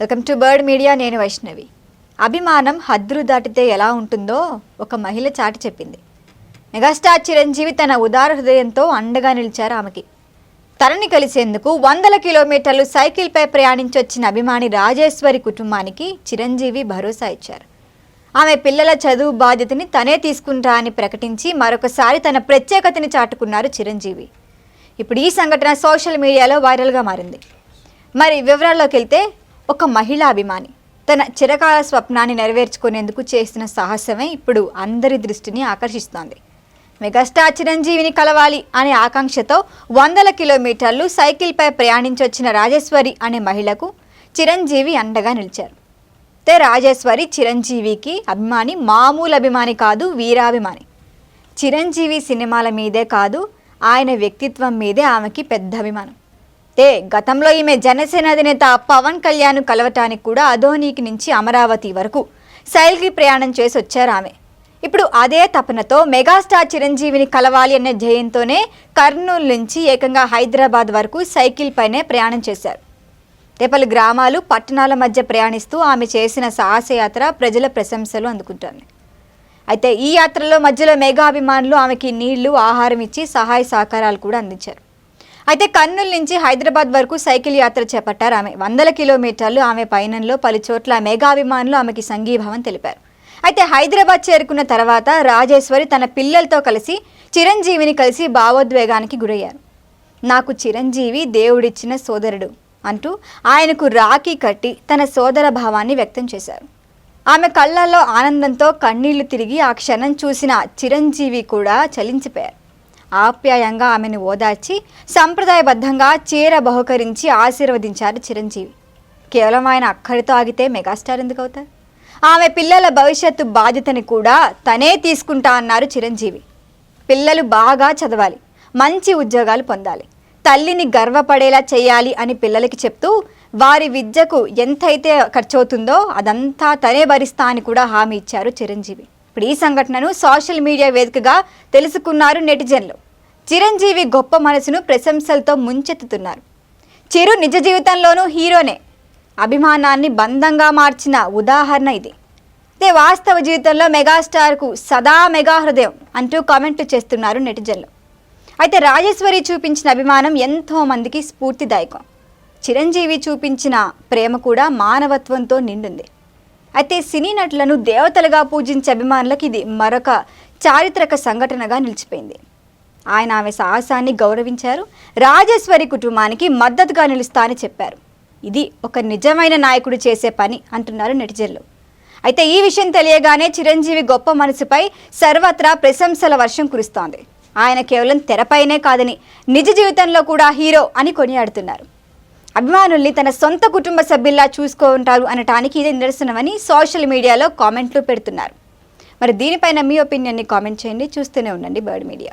Welcome to bird media నేను వైష్ణవి. అభిమానం హద్దులు దాటితే ఎలా ఉంటుందో ఒక మహిళ చాటి చెప్పింది. మెగాస్టార్ చిరంజీవి తన ఉదార హృదయంతో అండగా నిలిచారు ఆమెకి. తనని కలిసేందుకు వందల కిలోమీటర్లు సైకిల్పై ప్రయాణించొచ్చిన అభిమాని రాజేశ్వరి కుటుంబానికి చిరంజీవి భరోసా ఇచ్చారు. ఆమె పిల్లల చదువు బాధ్యతని తనే తీసుకుంటా అని ప్రకటించి మరొకసారి తన ప్రత్యేకతని చాటుకున్నారు చిరంజీవి. ఇప్పుడు ఈ సంఘటన సోషల్ మీడియాలో వైరల్గా మారింది. మరి వివరాల్లోకి వెళ్తే ఒక మహిళా అభిమాని. తన చిరకాల స్వప్నాన్ని నెరవేర్చుకునేందుకు చేసిన సాహసమే ఇప్పుడు అందరి దృష్టిని ఆకర్షిస్తోంది. మెగాస్టార్ చిరంజీవిని కలవాలి అనే ఆకాంక్షతో వందల కిలోమీటర్లు సైకిల్పై ప్రయాణించొచ్చిన రాజేశ్వరి అనే మహిళకు చిరంజీవి అండగా నిలిచారు. అయితే రాజేశ్వరి చిరంజీవికి అభిమాని మామూలు అభిమాని కాదు వీరాభిమాని. చిరంజీవి సినిమాల మీదే కాదు ఆయన వ్యక్తిత్వం మీదే ఆమెకి పెద్ద అభిమానం. అయితే గతంలో ఈమె జనసేన అధినేత పవన్ కళ్యాణ్ కలవటానికి కూడా అధోనీకి నుంచి అమరావతి వరకు శైలికి ప్రయాణం చేసి వచ్చారు ఆమె. ఇప్పుడు అదే తపనతో మెగాస్టార్ చిరంజీవిని కలవాలి అనే ధ్యేయంతోనే కర్నూలు నుంచి ఏకంగా హైదరాబాద్ వరకు సైకిల్ పైనే ప్రయాణం చేశారు. అయితే పలు గ్రామాలు పట్టణాల మధ్య ప్రయాణిస్తూ ఆమె చేసిన సాహసయాత్ర ప్రజల ప్రశంసలు అందుకుంటోంది. అయితే ఈ యాత్రలో మధ్యలో మెగా అభిమానులు ఆమెకి నీళ్ళు ఆహారం ఇచ్చి సహాయ సహకారాలు కూడా అందించారు. అయితే కర్నూలు నుంచి హైదరాబాద్ వరకు సైకిల్ యాత్ర చేపట్టారు ఆమె. వందల కిలోమీటర్లు ఆమె పయనంలో పలు చోట్ల మెగా ఆమెకి సంఘీభావం తెలిపారు. అయితే హైదరాబాద్ చేరుకున్న తర్వాత రాజేశ్వరి తన పిల్లలతో కలిసి చిరంజీవిని కలిసి భావోద్వేగానికి గురయ్యారు. నాకు చిరంజీవి దేవుడిచ్చిన సోదరుడు అంటూ ఆయనకు రాఖీ కట్టి తన సోదర భావాన్ని వ్యక్తం చేశారు. ఆమె కళ్ళల్లో ఆనందంతో కన్నీళ్ళు తిరిగి ఆ క్షణం చూసిన చిరంజీవి కూడా చలించిపోయారు. ఆప్యాయంగా ఆమెను ఓదార్చి సంప్రదాయబద్ధంగా చీర బహుకరించి ఆశీర్వదించారు చిరంజీవి. కేవలం ఆయన అక్కడితో ఆగితే మెగాస్టార్ ఎందుకు అవుతారు? ఆమె పిల్లల భవిష్యత్తు బాధ్యతని కూడా తనే తీసుకుంటా అన్నారు చిరంజీవి. పిల్లలు బాగా చదవాలి మంచి ఉద్యోగాలు పొందాలి తల్లిని గర్వపడేలా చేయాలి అని పిల్లలకి చెప్తూ వారి విద్యకు ఎంతైతే ఖర్చు అవుతుందో అదంతా తనే భరిస్తా అని కూడా హామీ ఇచ్చారు చిరంజీవి. ఇప్పుడు ఈ సంఘటనను సోషల్ మీడియా వేదికగా తెలుసుకున్నారు నెటిజన్లు. చిరంజీవి గొప్ప మనసును ప్రశంసలతో ముంచెత్తుతున్నారు. చిరు నిజ జీవితంలోనూ హీరోనే. అభిమానాన్ని బంధంగా మార్చిన ఉదాహరణ ఇది. అయితే వాస్తవ జీవితంలో మెగాస్టార్కు సదా మెగా హృదయం అంటూ కామెంట్లు చేస్తున్నారు నెటిజన్లు. అయితే రాజేశ్వరి చూపించిన అభిమానం ఎంతో మందికి స్ఫూర్తిదాయకం. చిరంజీవి చూపించిన ప్రేమ కూడా మానవత్వంతో నిండుంది. అయితే సినీ నటులను దేవతలుగా పూజించే అభిమానులకు ఇది మరొక చారిత్రక సంఘటనగా నిలిచిపోయింది. ఆయన ఆమె సాహసాన్ని గౌరవించారు. రాజేశ్వరి కుటుంబానికి మద్దతుగా నిలుస్తా అని చెప్పారు. ఇది ఒక నిజమైన నాయకుడు చేసే పని అంటున్నారు నెటిజన్లు. అయితే ఈ విషయం తెలియగానే చిరంజీవి గొప్ప మనసుపై సర్వత్రా ప్రశంసల వర్షం కురుస్తోంది. ఆయన కేవలం తెరపైనే కాదని నిజ జీవితంలో కూడా హీరో అని కొనియాడుతున్నారు. అభిమానుల్ని తన సొంత కుటుంబ సభ్యుల్లా చూసుకుంటారు అనటానికి ఇదే నిదర్శనమని సోషల్ మీడియాలో కామెంట్లు పెడుతున్నారు. మరి దీనిపైన మీ ఒపీనియన్ని కామెంట్ చేయండి. చూస్తూనే ఉండండి బర్డ్ మీడియా.